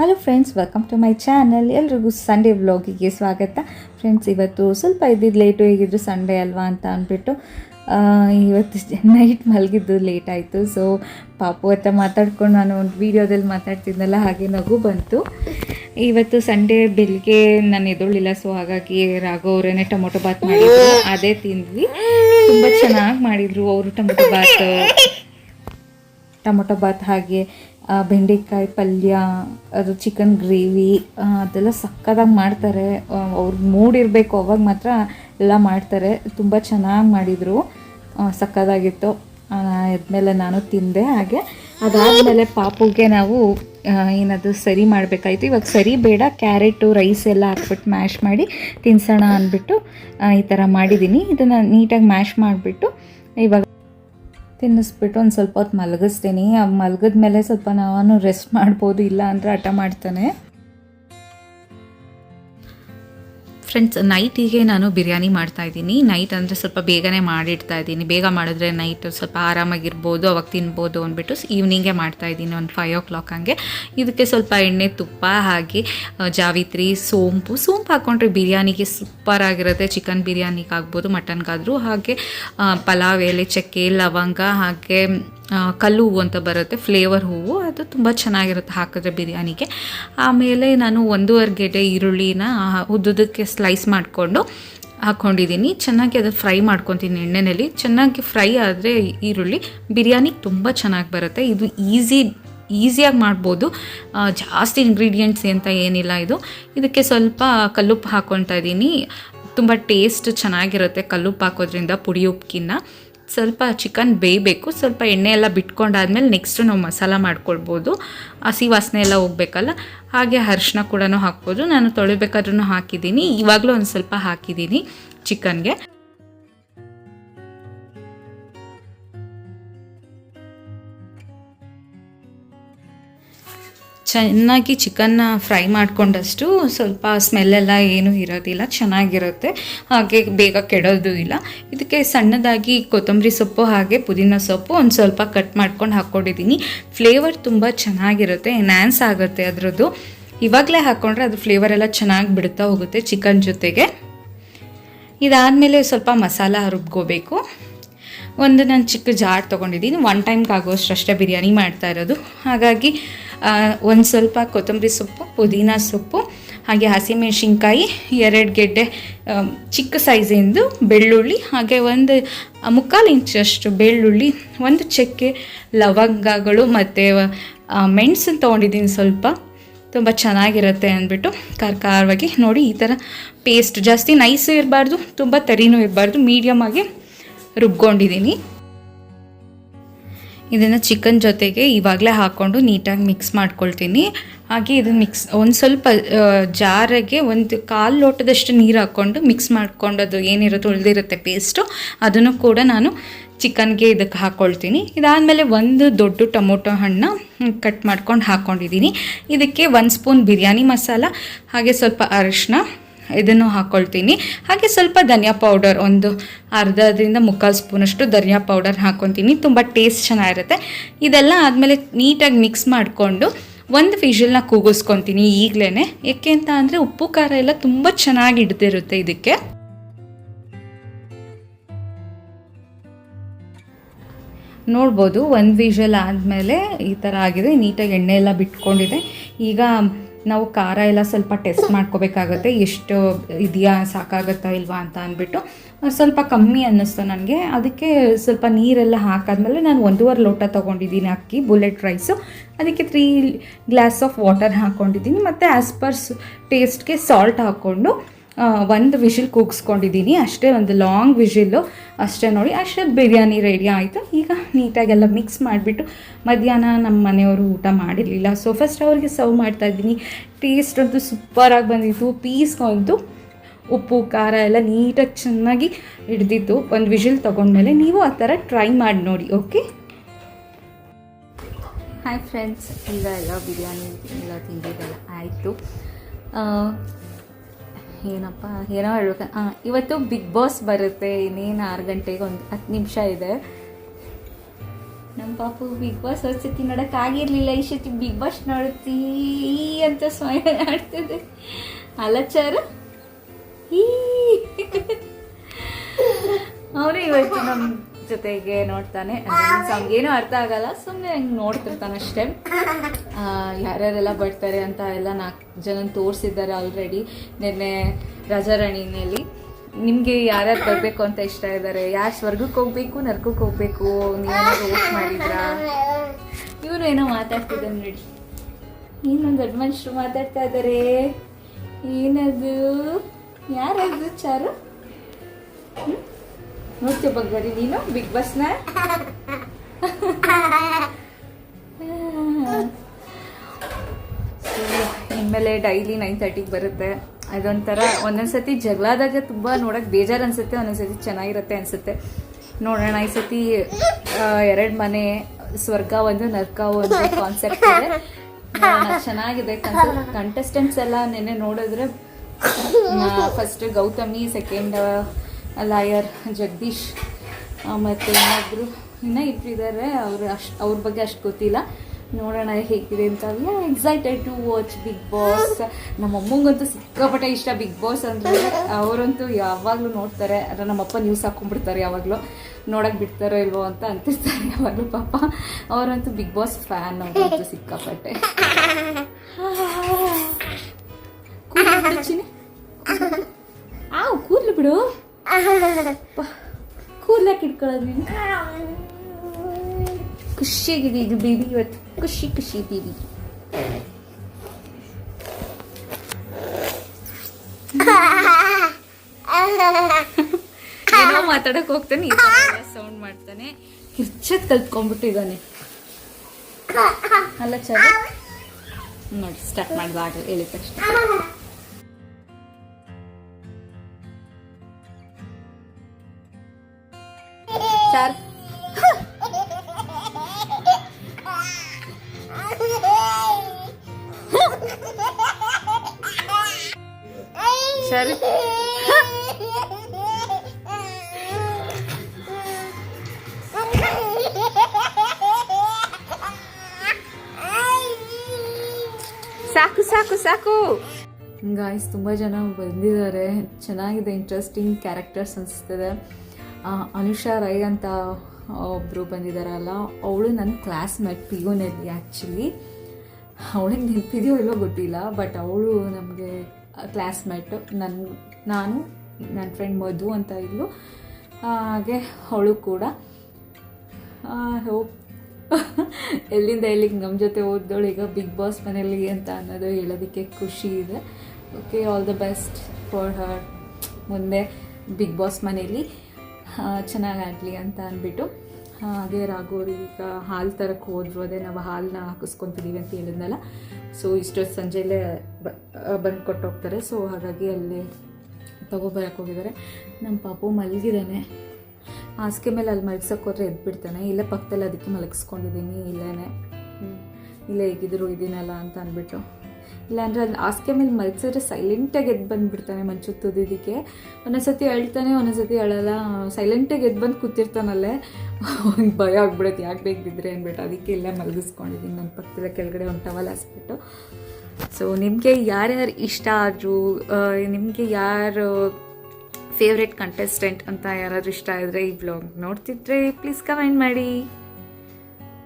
Hello friends welcome to my channel ಎಲ್ರಿಗೂ Sunday ವ್ಲಾಗಿಗೆ ಸ್ವಾಗತ. ಫ್ರೆಂಡ್ಸ್ ಇವತ್ತು ಸ್ವಲ್ಪ ಇದ್ದಿದ್ದು ಲೇಟು ಹೇಗಿದ್ರು ಸಂಡೇ ಅಲ್ವಾ ಅಂತ ಅಂದ್ಬಿಟ್ಟು ಇವತ್ತು ನೈಟ್ ಮಲಗಿದ್ದು ಲೇಟ್ ಆಯಿತು. ಸೊ ಪಾಪು ಹತ್ರ ಮಾತಾಡ್ಕೊಂಡು ನಾನು ಒಂದು ವೀಡಿಯೋದಲ್ಲಿ ಮಾತಾಡ್ತಿದ್ದೆನಲ್ಲ ಹಾಗೆ ನಗು ಬಂತು. ಇವತ್ತು ಸಂಡೇ ಬೆಳಿಗ್ಗೆ ನಾನು ಎದುಳಿಲ್ಲ ಸೊ ಹಾಗಾಗಿ ರಾಘವ್ ಅವರೇನೆ ಟೊಮೊಟೊ ಬಾತ್ ಮಾಡಿದ್ರು. ಅದೇ ತಿಂದ್ವಿ. ತುಂಬ ಚೆನ್ನಾಗಿ ಮಾಡಿದರು ಅವರು ಟೊಮೊಟೊ ಬಾತ್. ಟೊಮೊಟೊ ಬಾತ್ ಹಾಗೆ ಬೆಂಡೆಕಾಯಿ ಪಲ್ಯ, ಅದು ಚಿಕನ್ ಗ್ರೇವಿ ಅದೆಲ್ಲ ಸಕ್ಕದಾಗಿ ಮಾಡ್ತಾರೆ. ಅವ್ರಿಗೆ ಮೂಡಿರಬೇಕು ಅವಾಗ ಮಾತ್ರ ಎಲ್ಲ ಮಾಡ್ತಾರೆ. ತುಂಬ ಚೆನ್ನಾಗಿ ಮಾಡಿದರು. ಸಕ್ಕದಾಗಿತ್ತು. ಆದಮೇಲೆ ನಾನು ತಿಂದೆ ಹಾಗೆ. ಅದಾದಮೇಲೆ ಪಾಪುಗೆ ನಾವು ಏನದು ಸರಿ ಮಾಡಬೇಕಾಯ್ತು. ಇವಾಗ ಸರಿ ಬೇಡ, ಕ್ಯಾರೆಟು, ರೈಸ್ ಎಲ್ಲ ಹಾಕ್ಬಿಟ್ಟು ಮ್ಯಾಶ್ ಮಾಡಿ ತಿನ್ಸೋಣ ಅಂದ್ಬಿಟ್ಟು ಈ ಥರ ಮಾಡಿದ್ದೀನಿ ಇದನ್ನು ನೀಟಾಗಿ ಮ್ಯಾಶ್ ಮಾಡಿಬಿಟ್ಟು ಇವಾಗ ತಿನ್ನಿಸ್ಬಿಟ್ಟು ಒಂದು ಸ್ವಲ್ಪ ಹೊತ್ತು ಮಲಗಿಸ್ತೀನಿ. ಮಲಗಿದ ಮೇಲೆ ಸ್ವಲ್ಪ ನಾನು ರೆಸ್ಟ್ ಮಾಡ್ಬೋದು ಇಲ್ಲ ಅಂದರೆ ಹಠ ಮಾಡ್ತಾನೆ. ಫ್ರೆಂಡ್ಸ್ ನೈಟಿಗೆ ನಾನು ಬಿರಿಯಾನಿ ಮಾಡ್ತಾ ಇದ್ದೀನಿ. ನೈಟ್ ಅಂದರೆ ಸ್ವಲ್ಪ ಬೇಗನೆ ಮಾಡಿಡ್ತಾ ಇದ್ದೀನಿ. ಬೇಗ ಮಾಡಿದ್ರೆ ನೈಟ್ ಸ್ವಲ್ಪ ಆರಾಮಾಗಿರ್ಬೋದು, ಅವಾಗ ತಿನ್ಬೋದು ಅಂದ್ಬಿಟ್ಟು ಈವ್ನಿಂಗೇ ಮಾಡ್ತಾ ಇದ್ದೀನಿ, ಒಂದು ಫೈವ್ ಓ ಕ್ಲಾಕ್ ಹಂಗೆ. ಇದಕ್ಕೆ ಸ್ವಲ್ಪ ಎಣ್ಣೆ, ತುಪ್ಪ, ಹಾಗೆ ಜಾವಿತ್ರಿ, ಸೋಂಪು. ಸೋಂಪು ಹಾಕ್ಕೊಂಡ್ರೆ ಬಿರಿಯಾನಿಗೆ ಸೂಪರ್ ಆಗಿರುತ್ತೆ. ಚಿಕನ್ ಬಿರಿಯಾನಿಗೆ ಆಗ್ಬೋದು ಮಟನ್ಗಾದರೂ ಹಾಗೆ ಪಲಾವ್ ಎಲೆ ಚಕ್ಕೆ ಲವಂಗ, ಹಾಗೆ ಕಲ್ಲು ಹೂವು ಅಂತ ಬರುತ್ತೆ ಫ್ಲೇವರ್ ಹೂವು. ಅದು ತುಂಬ ಚೆನ್ನಾಗಿರುತ್ತೆ ಹಾಕಿದ್ರೆ ಬಿರಿಯಾನಿಗೆ. ಆಮೇಲೆ ನಾನು ಒಂದೂವರೆ ಗೆಡ್ಡೆ ಈರುಳ್ಳಿನ ಉದ್ದುದಕ್ಕೆ ಸ್ಲೈಸ್ ಮಾಡಿಕೊಂಡು ಹಾಕ್ಕೊಂಡಿದ್ದೀನಿ ಚೆನ್ನಾಗಿ ಅದು ಫ್ರೈ ಮಾಡ್ಕೊತೀನಿ ಎಣ್ಣೆಯಲ್ಲಿ ಚೆನ್ನಾಗಿ ಫ್ರೈ ಆದರೆ ಈರುಳ್ಳಿ ಬಿರಿಯಾನಿಗೆ ತುಂಬ ಚೆನ್ನಾಗಿ ಬರುತ್ತೆ. ಇದು ಈಸಿ ಈಸಿಯಾಗಿ ಮಾಡ್ಬೋದು. ಜಾಸ್ತಿ ಇಂಗ್ರೀಡಿಯೆಂಟ್ಸ್ ಅಂತ ಏನಿಲ್ಲ ಇದು. ಇದಕ್ಕೆ ಸ್ವಲ್ಪ ಕಲ್ಲುಪ್ಪು ಹಾಕ್ಕೊತಾ ಇದ್ದೀನಿ. ತುಂಬ ಟೇಸ್ಟ್ ಚೆನ್ನಾಗಿರುತ್ತೆ ಕಲ್ಲುಪ್ಪು ಹಾಕೋದ್ರಿಂದ, ಪುಡಿ ಉಪ್ಪಿಗಿನ್ನ ಸ್ವಲ್ಪ ಚಿಕನ್ ಬೇಯಬೇಕು, ಸ್ವಲ್ಪ ಎಣ್ಣೆ ಎಲ್ಲ ಬಿಟ್ಕೊಂಡಾದ್ಮೇಲೆ ನೆಕ್ಸ್ಟ್ ನಾವು ಮಸಾಲ ಮಾಡ್ಕೊಳ್ಬೋದು. ಹಸಿ ವಾಸನೆ ಎಲ್ಲ ಹೋಗ್ಬೇಕಲ್ಲ, ಹಾಗೆ ಅರ್ಶಿನ ಕೂಡ ಹಾಕ್ಬೋದು. ನಾನು ತೊಳಿಬೇಕಾದ್ರೂ ಹಾಕಿದ್ದೀನಿ. ಇವಾಗಲೂ ಒಂದು ಸ್ವಲ್ಪ ಹಾಕಿದ್ದೀನಿ ಚಿಕನ್ಗೆ ಚೆನ್ನಾಗಿ ಚಿಕನ್ನ ಫ್ರೈ ಮಾಡಿಕೊಂಡಷ್ಟು ಸ್ವಲ್ಪ ಸ್ಮೆಲ್ಲೆಲ್ಲ ಏನೂ ಇರೋದಿಲ್ಲ, ಚೆನ್ನಾಗಿರುತ್ತೆ. ಹಾಗೆ ಬೇಗ ಕೆಡೋದು ಇಲ್ಲ. ಇದಕ್ಕೆ ಸಣ್ಣದಾಗಿ ಕೊತ್ತಂಬರಿ ಸೊಪ್ಪು ಹಾಗೆ ಪುದೀನ ಸೊಪ್ಪು ಒಂದು ಸ್ವಲ್ಪ ಕಟ್ ಮಾಡ್ಕೊಂಡು ಹಾಕ್ಕೊಂಡಿದ್ದೀನಿ ಫ್ಲೇವರ್ ತುಂಬ ಚೆನ್ನಾಗಿರುತ್ತೆ ಎನ್ಹ್ಯಾನ್ಸ್ ಆಗುತ್ತೆ ಅದರದ್ದು. ಇವಾಗಲೇ ಹಾಕ್ಕೊಂಡ್ರೆ ಅದು ಫ್ಲೇವರ್ ಎಲ್ಲ ಚೆನ್ನಾಗಿ ಬಿಡ್ತಾ ಹೋಗುತ್ತೆ ಚಿಕನ್ ಜೊತೆಗೆ. ಇದಾದಮೇಲೆ ಸ್ವಲ್ಪ ಮಸಾಲ ರುಬ್ಕೋಬೇಕು. ಒಂದು ನಾನು ಚಿಕ್ಕ ಜಾರ್ ತೊಗೊಂಡಿದ್ದೀನಿ. ಒನ್ ಟೈಮ್ಗೆ ಆಗೋಷ್ಟು ಅಷ್ಟೇ ಬಿರಿಯಾನಿ ಮಾಡ್ತಾ ಇರೋದು. ಹಾಗಾಗಿ ಒಂದು ಸ್ವಲ್ಪ ಕೊತ್ತಂಬರಿ ಸೊಪ್ಪು, ಪುದೀನ ಸೊಪ್ಪು, ಹಾಗೆ ಹಸಿಮೆಣಸಿನ್ಕಾಯಿ, ಎರಡು ಗೆಡ್ಡೆ ಚಿಕ್ಕ ಸೈಜಿಂದು ಬೆಳ್ಳುಳ್ಳಿ, ಹಾಗೆ ಒಂದು ಮುಕ್ಕಾಲು ಇಂಚಷ್ಟು ಬೆಳ್ಳುಳ್ಳಿ, ಒಂದು ಚಕ್ಕೆ ಲವಂಗಗಳು ಮತ್ತು ಮೆಣಸನ್ನು ತೊಗೊಂಡಿದ್ದೀನಿ ಸ್ವಲ್ಪ. ತುಂಬ ಚೆನ್ನಾಗಿರುತ್ತೆ ಅಂದ್ಬಿಟ್ಟು ಖಾರ ಖಾರವಾಗಿ ನೋಡಿ ಈ ಥರ ಪೇಸ್ಟ್ ಜಾಸ್ತಿ ನೈಸು ಇರಬಾರ್ದು, ತುಂಬ ತರಿನೂ ಇರಬಾರ್ದು ಮೀಡಿಯಮ್ ಆಗಿ ರುಬ್ಕೊಂಡಿದ್ದೀನಿ. ಇದನ್ನು ಚಿಕನ್ ಜೊತೆಗೆ ಇವಾಗಲೇ ಹಾಕ್ಕೊಂಡು ನೀಟಾಗಿ ಮಿಕ್ಸ್ ಮಾಡ್ಕೊಳ್ತೀನಿ. ಹಾಗೆ ಇದು ಮಿಕ್ಸ್ ಒಂದು ಸ್ವಲ್ಪ ಜಾರಿಗೆ ಒಂದು ಕಾಲು ಲೋಟದಷ್ಟು ನೀರು ಹಾಕ್ಕೊಂಡು ಮಿಕ್ಸ್ ಮಾಡ್ಕೊಂಡು ಅದು ಏನಿರುತ್ತೆ ಉಳಿದಿರುತ್ತೆ ಪೇಸ್ಟು ಅದನ್ನು ಕೂಡ ನಾನು ಚಿಕನ್ಗೆ ಇದಕ್ಕೆ ಹಾಕ್ಕೊಳ್ತೀನಿ ಇದಾದಮೇಲೆ ಒಂದು ದೊಡ್ಡ ಟೊಮೊಟೊ ಹಣ್ಣು ಕಟ್ ಮಾಡ್ಕೊಂಡು ಹಾಕ್ಕೊಂಡಿದ್ದೀನಿ ಇದಕ್ಕೆ ಒಂದು ಸ್ಪೂನ್ ಬಿರಿಯಾನಿ ಮಸಾಲ, ಹಾಗೆ ಸ್ವಲ್ಪ ಅರಿಶಿನ ಇದನ್ನು ಹಾಕ್ಕೊಳ್ತೀನಿ ಹಾಗೆ ಸ್ವಲ್ಪ ಧನಿಯಾ ಪೌಡರ್ ಒಂದು ಅರ್ಧದಿಂದ ಮುಕ್ಕಾಲು ಸ್ಪೂನಷ್ಟು ಧನಿಯಾ ಪೌಡರ್ ಹಾಕ್ಕೊತೀನಿ ತುಂಬ ಟೇಸ್ಟ್ ಚೆನ್ನಾಗಿರುತ್ತೆ. ಇದೆಲ್ಲ ಆದಮೇಲೆ ನೀಟಾಗಿ ಮಿಕ್ಸ್ ಮಾಡಿಕೊಂಡು ಒಂದು ವಿಷಲ್ನ ಕೂಗಿಸ್ಕೊತೀನಿ ಈಗಲೇ ಯಾಕೆ ಅಂತ ಅಂದರೆ ಉಪ್ಪು, ಖಾರ ಎಲ್ಲ ತುಂಬ ಚೆನ್ನಾಗಿ ಹಿಡ್ದಿರುತ್ತೆ ಇದಕ್ಕೆ. ನೋಡ್ಬೋದು, ಒಂದು ವಿಷಲ್ ಆದಮೇಲೆ ಈ ಥರ ಆಗಿದೆ. ನೀಟಾಗಿ ಎಣ್ಣೆ ಎಲ್ಲ ಬಿಟ್ಕೊಂಡಿದೆ. ಈಗ ನಾವು ಖಾರ ಎಲ್ಲ ಸ್ವಲ್ಪ ಟೆಸ್ಟ್ ಮಾಡ್ಕೋಬೇಕಾಗತ್ತೆ, ಎಷ್ಟು ಇದೆಯಾ, ಸಾಕಾಗುತ್ತಾ ಇಲ್ವಾ ಅಂತ ಅಂದ್ಬಿಟ್ಟು ಸ್ವಲ್ಪ ಕಮ್ಮಿ ಅನ್ನಿಸ್ತು ನನಗೆ. ಅದಕ್ಕೆ ಸ್ವಲ್ಪ ನೀರೆಲ್ಲ ಹಾಕಾದ್ಮೇಲೆ ನಾನು ಒಂದೂವರೆ ಲೋಟ ತೊಗೊಂಡಿದ್ದೀನಿ ಅಕ್ಕಿ, ಬುಲೆಟ್ ರೈಸು. ಅದಕ್ಕೆ ತ್ರೀ ಗ್ಲಾಸ್ ಆಫ್ ವಾಟರ್ ಹಾಕ್ಕೊಂಡಿದ್ದೀನಿ ಮತ್ತು ಆ್ಯಸ್ ಪರ್ ಟೇಸ್ಟ್ಗೆ ಸಾಲ್ಟ್ ಹಾಕ್ಕೊಂಡು ಒಂದು ವಿಷಿಲ್ ಕೂಗಿಸ್ಕೊಂಡಿದ್ದೀನಿ. ಅಷ್ಟೇ ಒಂದು ಲಾಂಗ್ ವಿಷಿಲ್ಲು ಅಷ್ಟೇ ನೋಡಿ, ಅಷ್ಟೇ ಬಿರಿಯಾನಿ ರೆಡಿ ಆಯಿತು. ಈಗ ನೀಟಾಗೆಲ್ಲ ಮಿಕ್ಸ್ ಮಾಡಿಬಿಟ್ಟು ಮಧ್ಯಾಹ್ನ ನಮ್ಮ ಮನೆಯವರು ಊಟ ಮಾಡಿರಲಿಲ್ಲ. ಸೊ ಫಸ್ಟ್ ಅವ್ರಿಗೆ ಸರ್ವ್ ಮಾಡ್ತಾ ಇದ್ದೀನಿ. ಟೇಸ್ಟ್ ಅಂತೂ ಸೂಪರಾಗಿ ಬಂದಿತ್ತು. ಪೀಸ್ಗಂತೂ ಉಪ್ಪು, ಖಾರ ಎಲ್ಲ ನೀಟಾಗಿ ಚೆನ್ನಾಗಿ ಹಿಡ್ದಿತ್ತು. ಒಂದು ವಿಷಿಲ್ ತೊಗೊಂಡ್ಮೇಲೆ ನೀವು ಆ ಥರ ಟ್ರೈ ಮಾಡಿ ನೋಡಿ ಓಕೆ ಹಾಯ್ ಫ್ರೆಂಡ್ಸ್ ಈಗ ಎಲ್ಲ ಬಿರಿಯಾನಿ ಎಲ್ಲ ತಿಂದಿದ್ದೆಲ್ಲ ಆಯಿತು. ಏನಪ್ಪ ಏನೋ ಹೇಳ್ಬೇಕು. ಆ, ಇವತ್ತು ಬಿಗ್ ಬಾಸ್ ಬರುತ್ತೆ ಇನ್ನೇನು ಆರು ಗಂಟೆಗೆ ಒಂದು ಹತ್ತು ನಿಮಿಷ ಇದೆ. ನಮ್ಮ ಪಾಪು ಬಿಗ್ ಬಾಸ್ ಸತಿ ನೋಡಕ್ ಆಗಿರ್ಲಿಲ್ಲ ಈ ಸತಿ ಬಿಗ್ ಬಾಸ್ ನೋಡುತ್ತೀ ಅಂತ ಸ್ವಯಂ ಆಡ್ತಿದೆ. ಅಲಚಾರ? ಚಾರು ಈ ಅವನು ಇವತ್ತು ನಮ್ಮ ಜೊತೆಗೆ ನೋಡ್ತಾನೆ. ಏನು ಅರ್ಥ ಆಗಲ್ಲ ಸುಮ್ಮನೆ ಹಂಗೆ ನೋಡ್ತಿರ್ತಾನೆ ಅಷ್ಟೇ. ಯಾರ್ಯಾರೆಲ್ಲ ಬರ್ತಾರೆ ಅಂತ ಎಲ್ಲ ನಾಲ್ಕು ಜನ ತೋರಿಸಿದ್ದಾರೆ ಆಲ್ರೆಡಿ ನಿನ್ನೆ ರಾಜಾರಾಣಿನಲ್ಲಿ. ನಿಮಗೆ ಯಾರ್ಯಾರು ಬರಬೇಕು ಅಂತ ಇಷ್ಟ ಇದ್ದಾರೆ ಯಾರು ಸ್ವರ್ಗಕ್ಕೆ ಹೋಗ್ಬೇಕು, ನರ್ಕಕ್ಕೆ ಹೋಗ್ಬೇಕು? ನೀವೇನಾದ್ರು ಓಟ್ ಮಾಡಿದ್ರಾ? ಇವನು ಏನೋ ಮಾತಾಡ್ತಿದ್ದಾನೆ ನೋಡಿ. ಇನ್ನೊಂದು ದೊಡ್ಡ ಮನುಷ್ಯರು ಮಾತಾಡ್ತಾ ಇದ್ದಾರೆ ಏನದು? ಯಾರದು? ಚಾರು? ಹ್ಮ್? ನೋಡ್ತೀಯ ಬಗ್ಗರಿ ನೀನು ಬಿಗ್ ಬಾಸ್ನ ಇನ್ಮೇಲೆ ಡೈಲಿ ನೈನ್ ತರ್ಟಿಗೆ ಬರುತ್ತೆ. ಅದೊಂಥರ ಒಂದೊಂದ್ಸತಿ ಜಗಳಾದಾಗ ತುಂಬ ನೋಡೋಕೆ ಬೇಜಾರು ಅನ್ಸುತ್ತೆ, ಒಂದೊಂದ್ಸತಿ ಚೆನ್ನಾಗಿರುತ್ತೆ ಅನ್ಸುತ್ತೆ. ನೋಡೋಣ, ಈ ಸತಿ ಎರಡು ಮನೆ, ಸ್ವರ್ಗ ಒಂದು, ನರ್ಕ ಒಂದು ಕಾನ್ಸೆಪ್ಟ್ ಇದೆ. ಚೆನ್ನಾಗಿದೆ ಕಂಟೆಸ್ಟೆಂಟ್ಸ್ ಎಲ್ಲ ನೆನ್ನೆ ನೋಡಿದ್ರೆ first Gautami second lawyer Jagadish ಮತ್ತು ಇನ್ನೊಬ್ರು ಇನ್ನೂ ಇಟ್ಟಿದ್ದಾರೆ ಅವರು ಅಷ್ಟು, ಅವ್ರ ಬಗ್ಗೆ ಅಷ್ಟು ಗೊತ್ತಿಲ್ಲ. ನೋಡೋಣ ಹೇಗಿದೆ ಅಂತ. Excited to watch Bigg Boss ನಮ್ಮ ಅಮ್ಮಂಗಂತೂ ಸಿಕ್ಕಾಪಟ್ಟೆ ಇಷ್ಟ ಬಿಗ್ ಬಾಸ್ ಅಂದರೆ, ಅವರಂತೂ ಯಾವಾಗಲೂ ನೋಡ್ತಾರೆ. ಅಂದರೆ ನಮ್ಮಪ್ಪ ನ್ಯೂಸ್ ಹಾಕ್ಕೊಂಡ್ಬಿಡ್ತಾರೆ ಯಾವಾಗಲೂ. ನೋಡೋಕೆ ಬಿಡ್ತಾರೋ ಇಲ್ವೋ ಅಂತ ಅಂತಿರ್ತಾರೆ ಯಾವಾಗಲೂ ಪಾಪ. ಅವರಂತೂ ಬಿಗ್ ಬಾಸ್ ಫ್ಯಾನ್ ಅವರಂತೂ ಸಿಕ್ಕಾಪಟ್ಟೆ. ಕೂದಲು ಕೂದಲು ಬಿಡು. ಕೂದಲಾಕ್ ಇಟ್ಕೊಳ್ಳೋದು ನೀನು. ಖುಷಿಯಾಗಿದೆ ಇದು ಬೇಬಿ ಇವತ್ತು. ಖುಷಿ ಖುಷಿ ಬೇಬಿ ಏನೋ ಮಾತಾಡಕ್ ಹೋಗ್ತಾನೆ ಸೌಂಡ್ ಮಾಡ್ತಾನೆ. ಕಿರ್ಚದ್ ಕಲ್ತ್ಕೊಂಡ್ಬಿಟ್ಟಿದ್ದಾನೆ ಅಲ್ಲ ಚಲ ನೋಡಿ ಸ್ಟಾರ್ಟ್ ಮಾಡ್ಬಾರ್ದು ಹೇಳಿದ ತಕ್ಷಣ ಸಾಕು ಸಾಕು ಸಾಕು. ಗಾಯ್ಸ್ ತುಂಬ ಜನ ಬಂದಿದ್ದಾರೆ. ಚೆನ್ನಾಗಿದೆ ಇಂಟ್ರೆಸ್ಟಿಂಗ್ ಕ್ಯಾರೆಕ್ಟರ್ಸ್ ಅನಿಸ್ತದೆ ಅನುಷಾ ರೈ ಅಂತ ಒಬ್ಬರು ಬಂದಿದ್ದಾರಲ್ಲ. ಅವಳು ನನ್ನ ಕ್ಲಾಸ್ಮೇಟ್ ಪಿ ಯುನಲ್ಲಿ ಆ್ಯಕ್ಚುಲಿ ಅವಳಿಗೆ ನೆನಪಿದೆಯೋ ಇಲ್ಲೋ ಗೊತ್ತಿಲ್ಲ ಬಟ್ ಅವಳು ನಮಗೆ ಕ್ಲಾಸ್ಮೇಟ್ ನನ್ನ ನಾನು ನನ್ನ ಫ್ರೆಂಡ್ ಮಧು ಅಂತ ಇದ್ಲು. ಹಾಗೆ ಅವಳು ಕೂಡ. ಎಲ್ಲಿಂದ ಎಲ್ಲಿಗೆ ನಮ್ಮ ಜೊತೆ ಓದ್ದವಳು ಈಗ ಬಿಗ್ ಬಾಸ್ ಮನೇಲಿ ಅಂತ ಅನ್ನೋದು ಹೇಳೋದಕ್ಕೆ ಖುಷಿ ಇದೆ. Okay all the best for her ಮುಂದೆ ಬಿಗ್ ಬಾಸ್ ಮನೇಲಿ ಚೆನ್ನಾಗಾಗಲಿ ಅಂತ ಅಂದ್ಬಿಟ್ಟು. ಹಾಗೆ ಈಗ ಹಾಲು ತರಕ್ಕೆ ಹೋದ್ರು ಅದೇ ನಾವು ಹಾಲನ್ನ ಹಾಕಿಸ್ಕೊತಿದ್ದೀವಿ ಅಂತ ಹೇಳಿದ್ನಲ್ಲ. ಸೊ ಇಷ್ಟೊತ್ತು ಸಂಜೆಯಲ್ಲೇ ಬ ಬಂದು ಕೊಟ್ಟೋಗ್ತಾರೆ. ಸೊ ಹಾಗಾಗಿ ಅಲ್ಲಿ ತಗೊಬರಕ್ಕೆ ಹೋಗಿದ್ದಾರೆ. ನಮ್ಮ ಪಾಪು ಮಲಗಿದ್ದಾನೆ ಹಾಸಿಗೆ ಮೇಲೆ ಅಲ್ಲಿ ಮಲಗ್ಸಕ್ಕೆ ಹೋದ್ರೆ ಎದ್ಬಿಡ್ತಾನೆ. ಇಲ್ಲೇ ಪಕ್ಕದಲ್ಲಿ ಅದಕ್ಕೆ ಮಲಗಿಸ್ಕೊಂಡಿದ್ದೀನಿ ಇಲ್ಲೇ ಇಲ್ಲೇ ಹೇಗಿದ್ರು ಇದೀನಲ್ಲ ಅಂತ ಅಂದ್ಬಿಟ್ಟು. ಇಲ್ಲಾಂದ್ರೆ ಅಲ್ಲಿ ಹಾಸಿಗೆ ಮೇಲೆ ಮಲಗಿಸಿದ್ರೆ ಸೈಲೆಂಟಾಗಿ ಎದ್ದು ಬಂದುಬಿಡ್ತಾನೆ ಮಂಚು ತುದಿದಕ್ಕೆ ಒಂದೊಂದ್ಸತಿ ಅಳ್ತಾನೆ ಒಂದೊಂದ್ಸತಿ ಅಳಲ್ಲ ಸೈಲೆಂಟಾಗಿ ಎದ್ದು ಬಂದು ಕೂತಿರ್ತಾನಲ್ಲೇ. ಒಂದು ಭಯ ಆಗ್ಬಿಡುತ್ತೆ, ಯಾಕೆ ಬೇಕು ಬಿದ್ದರೆ ಅಂದ್ಬಿಟ್ಟು ಅದಕ್ಕೆ ಎಲ್ಲ ಮಲಗಿಸ್ಕೊಂಡಿದ್ದೀನಿ ನನ್ನ ಪಕ್ಕದ ಕೆಳಗಡೆ ಒಂದು ಟವಲ್ ಹಾಸ್ಬಿಟ್ಟು. ಸೊ ನಿಮಗೆ ಯಾರ್ಯಾರು ಇಷ್ಟ ಆದರೂ ನಿಮಗೆ ಯಾರು ಫೇವ್ರೆಟ್ ಕಂಟೆಸ್ಟೆಂಟ್ ಅಂತ ಯಾರಾದರೂ ಇಷ್ಟ ಆದರೆ ಈ ಬ್ಲಾಗ್ ನೋಡ್ತಿದ್ರೆ ಪ್ಲೀಸ್ ಕಮೆಂಟ್ ಮಾಡಿ.